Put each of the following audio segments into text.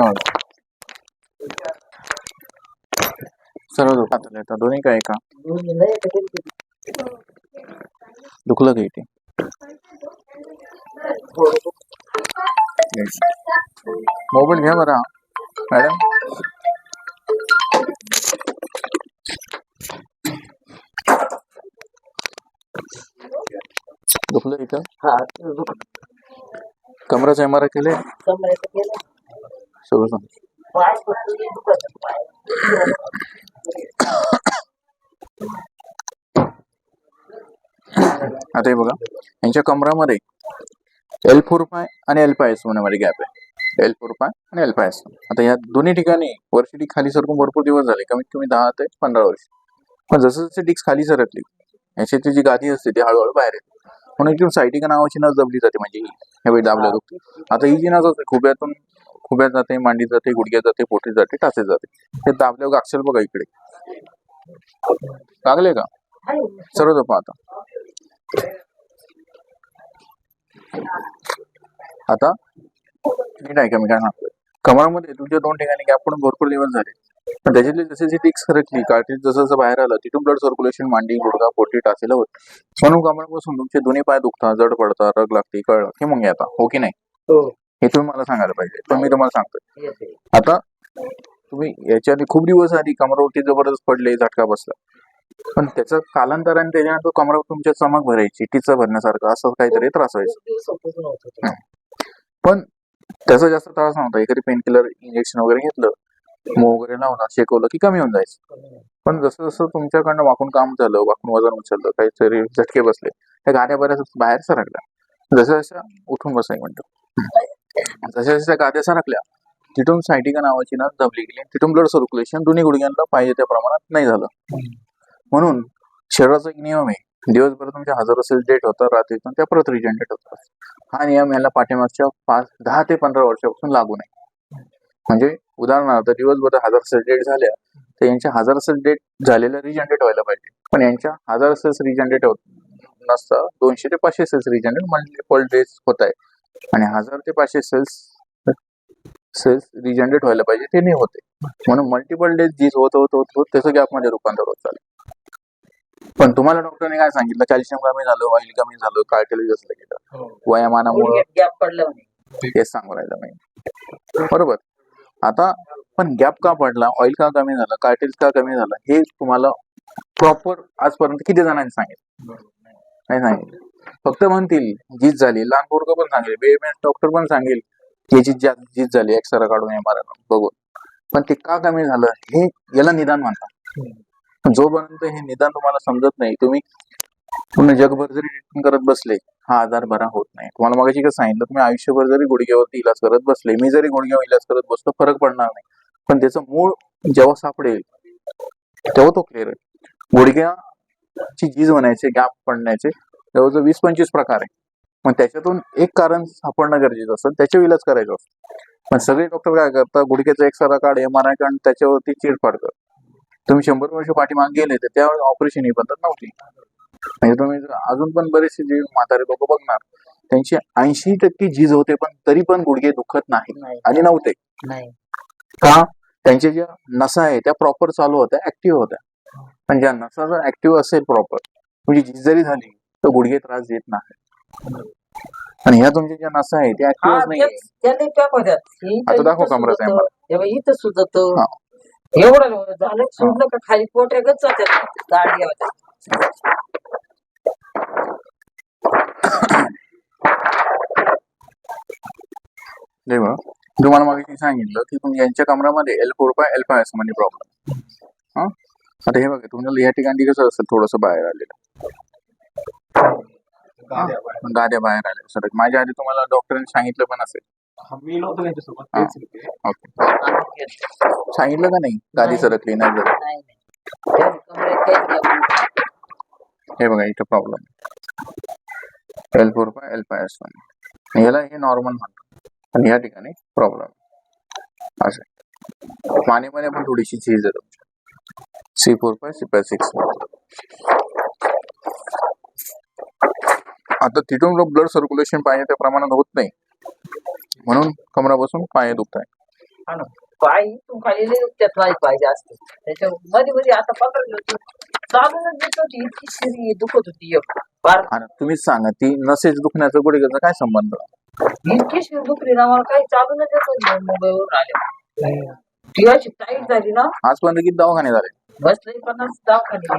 होता सर्व दुखात आता दोन्ही काय का दुखलं का इथे मोबाईल घ्या बरा मॅडम दुखलं इथं हा कमराचं एम आर आय केले कमरेचं केलं सगळं सांग आता हे बघा. यांच्या कमरामध्ये एल फोर पाय आणि एल पाय एसमध्ये गॅप आहे. एल फोर पाय आणि एल पाय एस आता या दोन्ही ठिकाणी वरची खाली सरकून भरपूर दिवस झाले. कमीत कमी दहा ते पंधरा वर्ष. पण जसं जसे डिक्स खाली सरकली याची जी गादी असते ती हळूहळू बाहेर येते. म्हणून एकदम सायटिका नावाची नस दबली जाते म्हणजे ही. ह्यावेळी दाबल्या दुखते आता ही जी नस असते खुब्यातून खुब्यात जाते मांडी जाते गुडघ्यात जाते पोटीत जाते टाचे जाते. ते दाबल्यावर अक्षर बघा इकडे. लागले का? सर्व जपा आता? आता नीट आहे का मी काय सांगतोय कमरामध्ये तुमच्या दोन ठिकाणी गॅप पडून भरपूर दिवस झाले. पण त्याच्यातली जसे जी टिक्स सरकली कार्टिज जसं जसं बाहेर आलं तिथून ब्लड सर्क्युलेशन मांडी गुडघा पोटी टाचेला होत म्हणून कमरापासून तुमचे दोन्ही पाय दुखतात जड पडतात रग लागते कळलं. की मग आता हो की नाही? हो. हो तुम्ही मला सांगायला पाहिजे. पण मी तुम्हाला सांगतोय. येते आता तुम्ही याच्या आधी खूप दिवस आधी कमरावरती जबरदस्त पडले झटका बसला. पण त्याचं कालांतराने त्याच्यानंतर कमरावर तुमच्या चमक भरायची टिचा भरण्यासारखं असं काहीतरी त्रास व्हायचा. पण त्याचा जास्त त्रास नव्हता. एखादी पेन किलर इंजेक्शन वगैरे घेतलं मग वगैरे लावला शेकवलं की कमी होऊन जायचं. पण जसं जसं तुमच्याकडनं वाकून काम झालं वाकून वजन उचललं काहीतरी झटके बसले त्या गाड्या बऱ्याच बाहेर सरकल्या. जशा जशा उठून बसाय म्हणतो. जशा जशा गाद्या सरकल्या. तिथून सायटिका नावाची ना दबली गेली तिथून ब्लड सर्क्युलेशन दोन्ही गुडघ्यांना पाहिजे त्या प्रमाणात नाही झालं. म्हणून शरीराचा एक नियम आहे दिवसभर तुमच्या हजारो सेल्स डेट होतात रात्रीतून त्या परत रिजनरेट होतात. हा नियम याला पाठीमागच्या पाच दहा ते पंधरा वर्षापासून लागू नये. म्हणजे उदाहरणार्थ दिवसभर हजार सेल्स डेट झाल्या तर यांच्या हजार सेल्स डेट झालेल्या रिजनरेट व्हायला पाहिजे. पण यांच्या हजार सेल्स रिजनरेट होत नसता दोनशे ते पाचशे सेल्स रिजनरेट पर डेज होत आहे. आणि हजार ते पाचशे सेल्स सेल्स रिजनरेट व्हायला पाहिजे ते नाही होते. म्हणून मल्टिपल डेज जी होत होत होत होत त्याचं गॅपमध्ये रूपांतर होत चालेल पण तुम्हाला डॉक्टरने काय सांगितलं? कॅल्शियम कमी झालं ऑइल कमी झालं कार्टिलेज असलं गेलं वयामानामुळे गॅप पडलं तेच सांगू राहिलं मी. बरोबर. आता पण गॅप का पडला ऑइल का कमी झालं कार्टिल का कमी झालं हे तुम्हाला प्रॉपर आजपर्यंत किती जणांनी सांगितलं? नाही सांगितलं. फक्त म्हणतील जीत झाली. लहान पोरग पण सांगेल बीएमएस डॉक्टर पण सांगेल याची जीत झाली एक्सरा काढून एमआर बघून. पण ते का कमी झालं हे याला निदान म्हणतात. जोपर्यंत हे निदान तुम्हाला समजत नाही तुम्ही पूर्ण जगभर जरी ट्रीटमेंट करत बसले हा आजार बरा होत नाही. तुम्हाला मगाशी कसं सांगितलं तुम्ही आयुष्यभर जरी गुडघ्यावरती इलाज करत बसले मी जरी गुडघ्यावर इलाज करत बसलो फरक पडणार नाही. पण त्याचं मूळ जेव्हा सापडेल तेव्हा तो क्लिअर गुडघ्याची झीज होण्याचे गॅप पडण्याचे जवळजवळ वीस पंचवीस प्रकार आहे. मग त्याच्यातून एक कारण सापडणं गरजेचं असतं. त्याच्यावर इलाज करायचं असतं. पण सगळे डॉक्टर काय करतात? गुडघ्याचा एक्सरा काढ एम आर आय काढ त्याच्यावरती चिरफाड कर. तुम्ही शंभर वर्ष पाठीमागे गेले तर त्यावेळेस ऑपरेशन ही पद्धत नव्हती. म्हणजे तुम्ही अजून पण बरेचसे जे म्हातारे लोक बघणार त्यांची ऐंशी टक्के झीज होते पण तरी पण गुडघे दुखत नाही आणि नव्हते. का? त्यांच्या ज्या नसा आहे त्या प्रॉपर चालू होत्या ऍक्टिव्ह होत्या. पण ज्या नसा जर ऍक्टिव्ह असेल प्रॉपर म्हणजे झीज जरी झाली तर गुडघे त्रास देत नाही आणि ह्या तुमच्या ज्या नसा आहे त्या ऍक्टिव्ह नाही आता दाखव सुजतं, तेव्हा इथं सुजत. हा. एवढं झालं सुजलं का खाली जातात. गाडी तेव्हा तुम्हाला मागे सांगितलं की तुम्ही यांच्या कमरामध्ये L four five L five असं म्हणजे प्रॉब्लेम हा? आता हे बघा तुम्हाला या ठिकाणी कसं असेल थोडस बाहेर आलेलं. गाद्या बाहेर. आल्या. सर माझ्या आधी तुम्हाला डॉक्टरांनी सांगितलं पण असेल. मी नव्हतो त्यांच्यासोबत. तेच होते. ओके. सांगितलं का नाही? गादी. सरकली नाही जर. नाही नाही. कमरेत. हे बघा इथं problem L four five L five S one याला हे नॉर्मल म्हणतात. आणि या ठिकाणी प्रॉब्लेम असं मानेमध्ये पण थोडीशी चीज आहे तुमच्या C four five C five six आता तिथून ब्लड सर्क्युलेशन पाहिजे त्या प्रमाणात होत नाही. म्हणून कमरापासून पाय दुखत आहे हा ना. पाय तू खाली लय त्यात नाही पाहिजे असते त्याच्या मध्ये मध्ये आता पंधरा दिवस चालूनच देत होती. इतकी शिरी दुखत होती एक. फार. आणि तुम्हीच सांगा ती नसेच दुखण्याचा गुडघ्याचा काय संबंध? इतकी शिर दुखली ना मला काही चालूनच देत होती. मुंबईवरून आले. ती अशी टाईट झाली ना. आजपर्यंत किती दवाखाने झाले? बसले पन्नास दवाखाने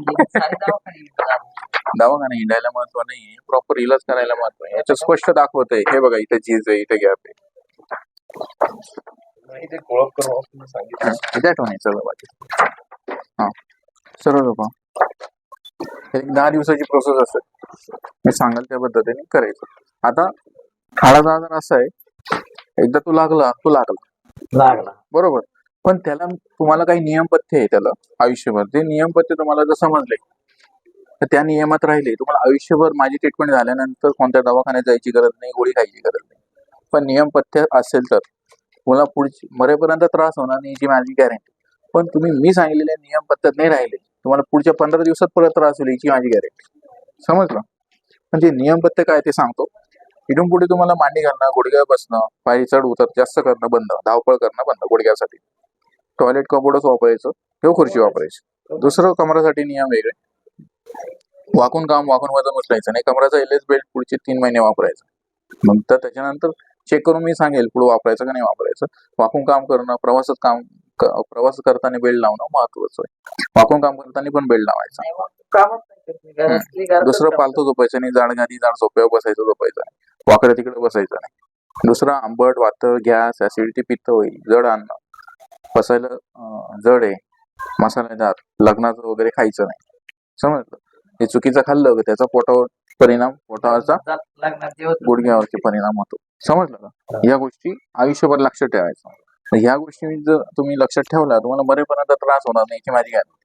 दवाखाने. दवाखाने हिंडायला महत्त्व नाही प्रॉपर इलाज करायला महत्त्व आहे. याच्यात स्पष्ट दाखवत आहे हे बघा इथे झीज आहे इथे गॅप आहे. हा सर्व लोक एक दहा दिवसाची प्रोसेस असते. मी सांगाल त्या पद्धतीने करायचं. आता हाडाचा आजार असा आहे एकदा तू लागला तू लागला. लागला. बरोबर. पण त्याला तुम्हाला काही नियमपथ्य आहे त्याला आयुष्यभर. ते नियमपथ्य तुम्हाला जर समजले तर त्या नियमात राहिले. तुम्हाला आयुष्यभर माझी ट्रीटमेंट झाल्यानंतर कोणत्या दवाखान्यात जायची गरज नाही गोळी खायची गरज नाही. पण नियम पथ्य असेल तर. तुम्हाला पुढची मरेपर्यंत त्रास होणार नाही याची माझी गॅरंटी पण तुम्ही मी सांगितलेल्या नियमपद्धत नाही राहिले. तुम्हाला पुढच्या पंधरा दिवसात परत त्रास होईल याची माझी गॅरंटी समजलं? म्हणजे नियमपथ्य काय ते सांगतो. इथून पुढे तुम्हाला मांडी घालणं गुडघ्यावर बसणं पायरी चढ उतर जास्त करणं बंद धावपळ करणं बंद गुडघ्यासाठी. टॉयलेट कपडच वापरायचं किंवा खुर्ची वापरायची. दुसरं कमरासाठी नियम वेगळे. वाकून काम वाकून वजन उचलायचं नाही. कमराचा एल एस बेल्ट पुढचे तीन महिने वापरायचं. नंतर त्याच्यानंतर चेक करून मी सांगेल पुढे वापरायचं का नाही वापरायचं. वाकून काम करणं प्रवासात काम प्रवास करताना बेल्ट लावणं महत्वाचं आहे. वाकून काम करताना पण बेल्ट लावायचा. मग दुसरं पालथं झोपायचं नाही जाड गादी जाड सोप्यावर बसायचं झोपायचं नाही. वाकडं तिकडे बसायचं नाही. दुसरं आंबट वातळ गॅस ऍसिडिटी पित्त होईल जड अन्न. बसायला जड आहे. मसालेदार लग्नाचं वगैरे खायचं नाही. समजलं? हे चुकीचं खाल्लं का त्याचा पोटावर परिणाम पोटावरचा गुडघ्यावरती परिणाम होतो. समजलं का? या गोष्टी आयुष्यभर लक्षात ठेवायचं. तर ह्या गोष्टी जर तुम्ही लक्षात ठेवला तुम्हाला मरेपर्यंत त्रास होणार नाही याची माझी गॅरंटी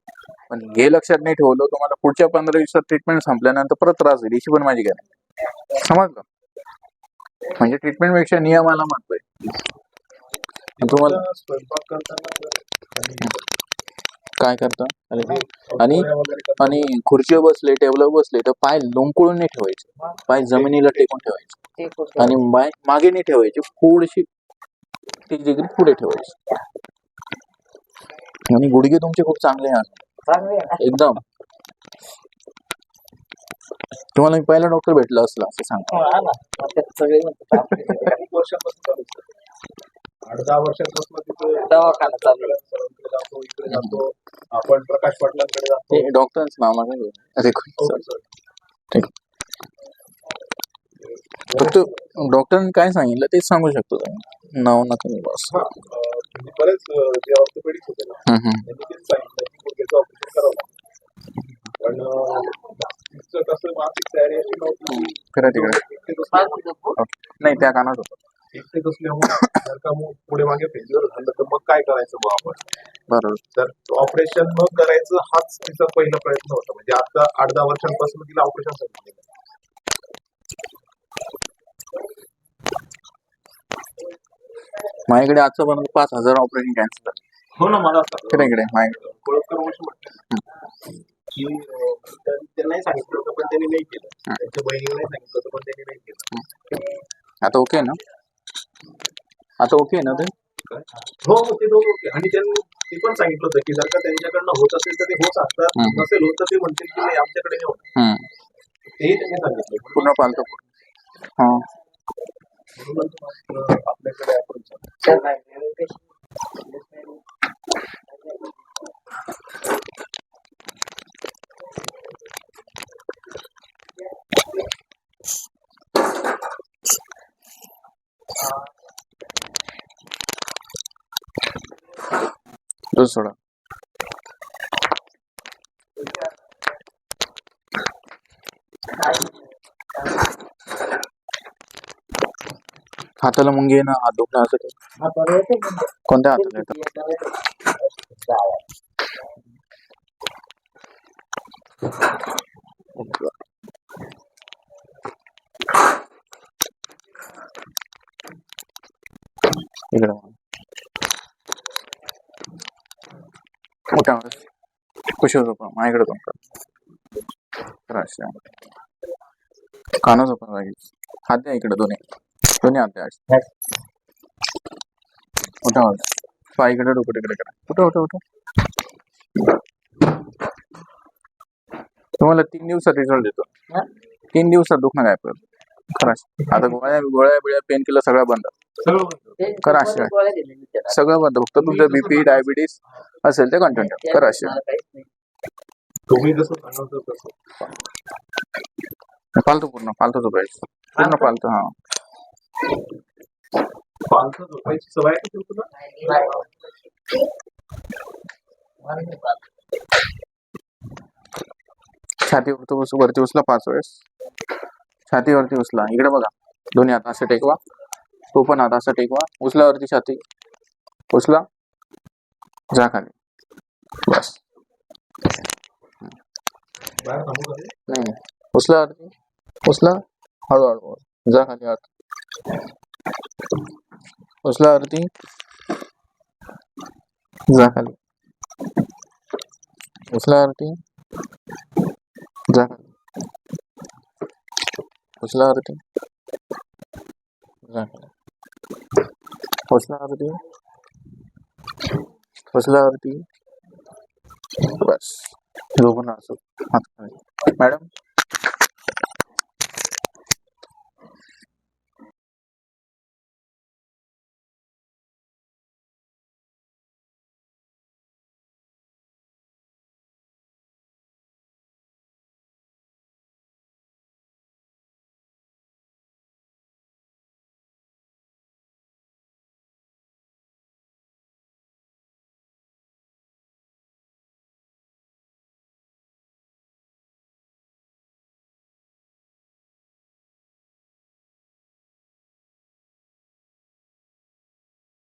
पण हे लक्षात नाही ठेवलं तुम्हाला पुढच्या पंधरा दिवसात ट्रीटमेंट संपल्यानंतर परत त्रास होईल याची पण माझी गॅरंटी समजलं? म्हणजे ट्रीटमेंटपेक्षा नियमाला महत्त्व आहे तुम्हाला स्वयंपाक करताना काय करता? आणि आणि खुर्चीवर बसले टेबलवर बसले तर पाय लोंबकळून नाही ठेवायचे. पाय जमिनीला टेकून ठेवायचे. आणि माय मागे नाही ठेवायची थोडीशी तीस डिग्री पुढे ठेवायची. आणि गुडघे तुमचे खूप चांगले आहेत. आहे? एकदम. तुम्हाला मी पहिला डॉक्टर भेटला असला असं सांगा आठ दहा वर्षांपासून तिथे दवाखाना चालू आहे. सरांकडे जातो इकडे जातो आपण प्रकाश पाटलांकडे जातो ते सर. सर. फक्त डॉक्टरांनी काय सांगितलं तेच सांगू शकतो तुम्ही नाव नका घेऊ बस हा, अं, म्हणजे बरेच अं, जे ऑर्थोपेडिक्स होते ना हम्म, हम्म. त्यांनी तेच सांगितलं की गुडघ्याचं ऑपरेशन करावं लागतं. पण अं, तिचं कसं मानसिक तयारी अशी नव्हती फिरा तिकडे. नाही त्या कानात होतं एकटेच असल्यामुळे जर का मग पुढे मागे फेल्युअर झालं तर मग काय करायचं मग आपण? बरोबर. तर ऑपरेशन न करायचं हाच तिचा पहिला प्रयत्न होता. म्हणजे आता आठ दहा वर्षांपासून तिला ऑपरेशन सांगितलं माझ्याकडे आजचं पण पाच हजार ऑपरेशन कॅन्सल झालं. हो ना मला इकडे इकडे माझ्याकडे. कोळपकर वंश म्हटलं. की अं, त्या- त्यांनाही सांगितलं होतं पण त्यांनी नाही केलं. त्यांच्या बहिणीला सांगितलं होतं पण त्यांनी नाही केलं. आता ओके ना? आता ओके ना ते? हो ते दोघं ओके. आणि त्यांनी ते पण सांगितलं होतं की जर का त्यांच्याकडनं होत असेल तर ते होत असतात हम्म. नसेल होत तर ते म्हणतील की नाही आमच्याकडे नाही होत. हम्म. तेही त्यांनी सांगितलं. पूर्ण पालतो हा. आपल्याकडे आपण चल नाही. दूध सोडा हाताला मुंगी आहे ना हात दुखणं असं काही? हा, बरं येते की कोणत्या हाताला येतं नाही? इकडे बघा. मोठ्या आवाजात. कुशीवर झोपा माझ्याकडे झोपा तर अशा. कानं झोपा जागी हात द्या इकडे दोन्ही दोन्ही हात द्या आवाजात. पाय इकडे डोकं तिकडे करा कुठं होतं होतं तुम्हाला तीन दिवसात रिझल्ट देतो? तीन दिवसात दुखणं काय पण खरं आता गोळ्या गोळ्या बिळ्या पेन किलर सगळं बंद करा त्याला. सगळं बंद. फक्त तुमचं बीपी डायबिटीस असेल ते कंटिन्यू करा. तुम्ही जसं सांगाल तसं. फालतू पूर्ण फालतू झोपायचं. पूर्ण फालतू हा. पालथं झोपायची सवय आहे का तुला? मला नाही पाहत. छातीवरती उच वरती उचला पाच वेळेस. छातीवरती उचला. इकडे बघा. दोन्ही हात असं टेकवा. तो पण हात असं टेकवा. उचल्यावरती छाती. उचला. जा खाली. बस. बाहेर थांबू का रे? नाही नाही. उचल्यावरती उचला. हळूहळू जा खाली हात उचल्यावरती जा खाली. उचल्यावरती जा खाली. उचल्यावरती जा खाली. उचल्यावरती उचल्यावरती बस दोघं असो मॅडम